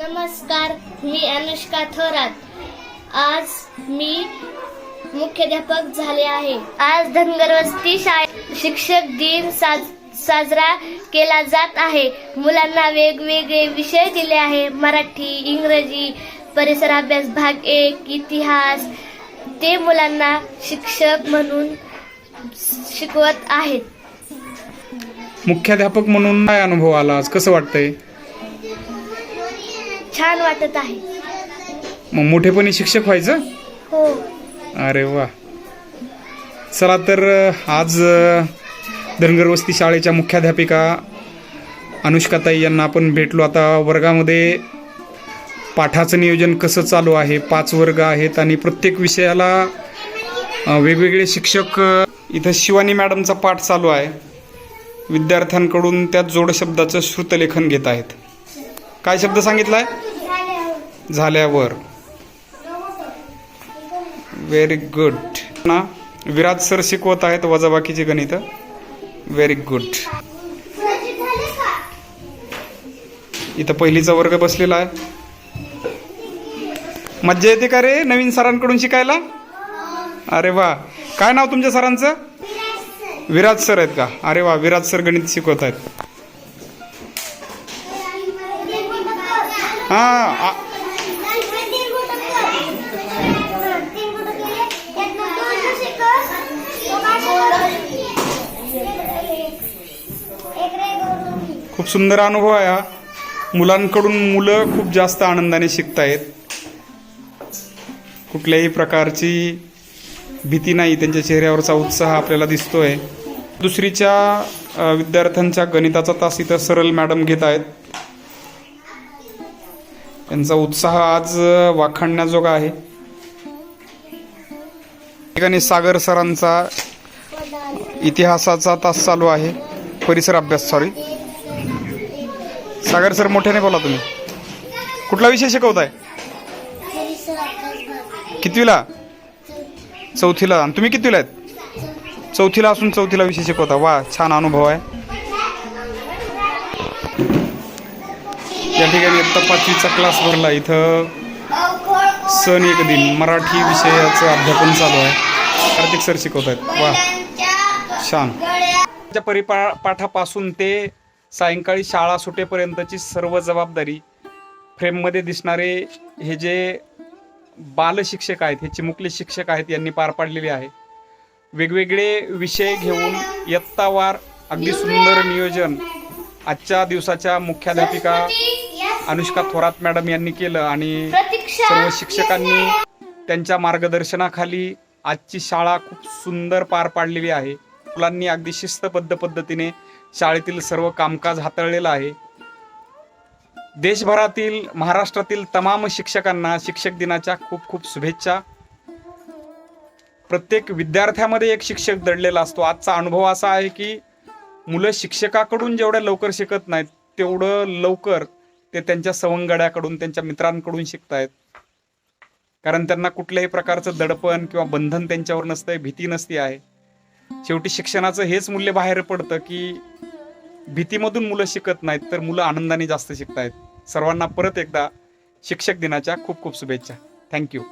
नमस्कार मी अनुष्का थोरात. आज मी मुख्याध्यापक झाले आहे. आज धनगरवस्ती शाळेत शिक्षक दिन साज साजरा केला जात आहे. मुलांना वेगवेगळे विषय दिले आहे. मराठी इंग्रजी परिसर अभ्यास भाग एक इतिहास ते मुलांना शिक्षक म्हणून शिकवत आहेत. मुख्याध्यापक म्हणून काय अनुभव आला? आज कसं वाटतंय? छान वाटत आहे. मग मोठेपणी शिक्षक व्हायचं? हो. अरे वा. चला तर आज धनगर वस्ती शाळेच्या मुख्याध्यापिका अनुष्काताई यांना आपण भेटलो. आता वर्गामध्ये पाठाचं नियोजन कसं चालू आहे? पाच वर्ग आहेत आणि प्रत्येक विषयाला वेगवेगळे शिक्षक इथं शिवानी मॅडमचा पाठ चालू आहे. विद्यार्थ्यांकडून त्या जोडशब्दाचं श्रुतलेखन घेत आहेत. काय शब्द सांगितलाय? झाल्यावर. व्हेरी गुड ना विराज सर शिकवत आहेत वजाबाकीची गणित. व्हेरी गुड इथं पहिलीचा वर्ग बसलेला आहे. मज्जा येते का रे नवीन सरांकडून शिकायला? अरे वा. काय नाव तुमच्या सरांचं? विराज सर आहेत का? अरे वा विराज सर गणित शिकवत आहेत. हा खूप सुंदर अनुभव आहे हा. मुलांकडून मुलं खूप जास्त आनंदाने शिकतायत. कुठल्याही प्रकारची भीती नाही त्यांच्या चेहऱ्यावरचा उत्साह आपल्याला दिसतोय. दुसरीच्या विद्यार्थ्यांच्या गणिताचा तास इथं सरल मॅडम घेत आहेत. त्यांचा उत्साह आज वाखाणण्याजोगा आहे. ठिकाणी सागर सरांचा इतिहासाचा तास चालू आहे. परिसर अभ्यास सॉरी सागर सर मोठ्याने बोला तुम्ही. कुठला विषय शिकवताय? कितवीला? चौथीला. आणि तुम्ही कितवीला आहेत? चौथीला असून चौथीला विषय शिकवता. वा छान अनुभव आहे. या ठिकाणी इयत्ता पाचवीचा क्लास भरला. इथं सण एक दिन. मराठी विषयाचं अध्यापन चालू आहे. कार्तिक सर शिकवत आहेत वा छान. परिपा पाठापासून ते सायंकाळी शाळा सुटेपर्यंतची सर्व जबाबदारी फ्रेममध्ये दिसणारे हे जे बालशिक्षक आहेत हे चिमुकले शिक्षक आहेत यांनी पार पाडलेले आहे. वेगवेगळे विषय घेऊन इयत्तावार अगदी सुंदर नियोजन आजच्या दिवसाच्या मुख्याध्यापिका अनुष्का थोरात मॅडम यांनी केलं आणि सर्व शिक्षकांनी त्यांच्या मार्गदर्शनाखाली आजची शाळा खूप सुंदर पार पाडलेली आहे. मुलांनी अगदी शिस्तबद्ध पद्धतीने शाळेतील सर्व कामकाज हाताळलेलं आहे. देशभरातील महाराष्ट्रातील तमाम शिक्षकांना शिक्षक दिनाच्या खूप खूप शुभेच्छा. प्रत्येक विद्यार्थ्यामध्ये एक शिक्षक दडलेला असतो. आजचा अनुभव असा आहे की मुलं शिक्षकाकडून जेवढ्या लवकर शिकत नाहीत तेवढं लवकर ते त्यांच्या सवंगड्याकडून त्यांच्या मित्रांकडून शिकतायत. कारण त्यांना कुठल्याही प्रकारचं दडपण किंवा बंधन त्यांच्यावर नसतंय भीती नसती आहे. शेवटी शिक्षणाचं हेच मूल्य बाहेर पडतं की भीतीमधून मुलं शिकत नाहीत तर मुलं आनंदाने जास्त शिकतायत. सर्वांना परत एकदा शिक्षक दिनाच्या खूप खूप शुभेच्छा. थँक्यू